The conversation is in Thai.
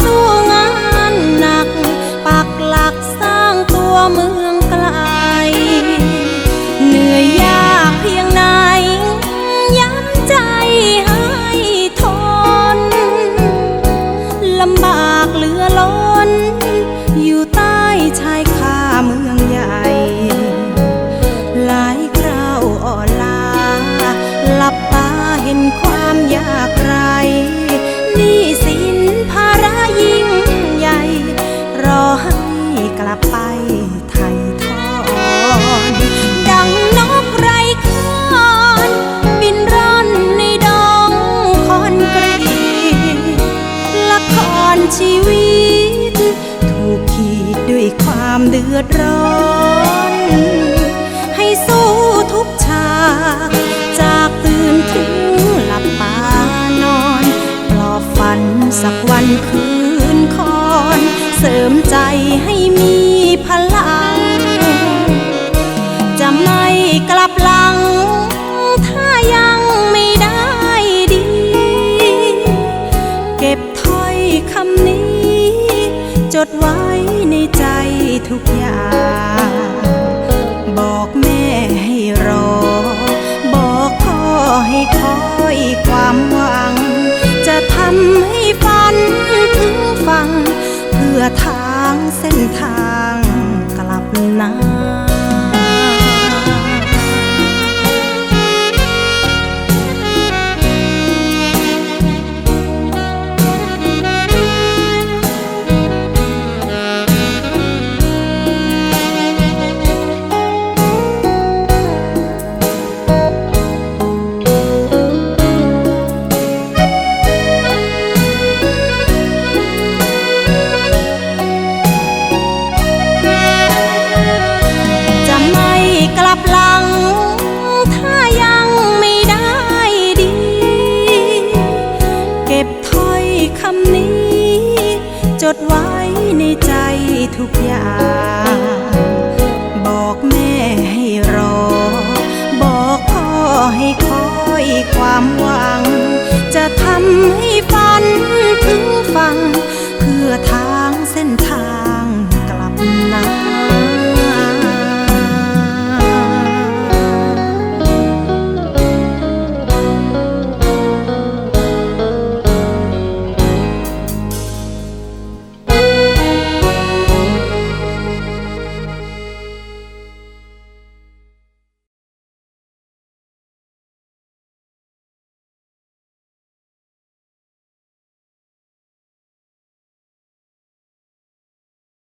สู้งานหนัก ปักหลักสร้างตัวเมือง เดือดร้อน ให้สู้ทุกฉาก จากตื่นถึงหลับตานอนปลอบฝันสักวันคืนคอน เสริมใจให้มีพลัง จะไม่กลับหลัง ถ้ายังไม่ได้ดี เก็บถ้อยคำนี้ จดไว้ ทุกอย่าง ทุกอย่าง บอกแม่ให้รอ บอกพ่อให้คอยความหวัง จะทำให้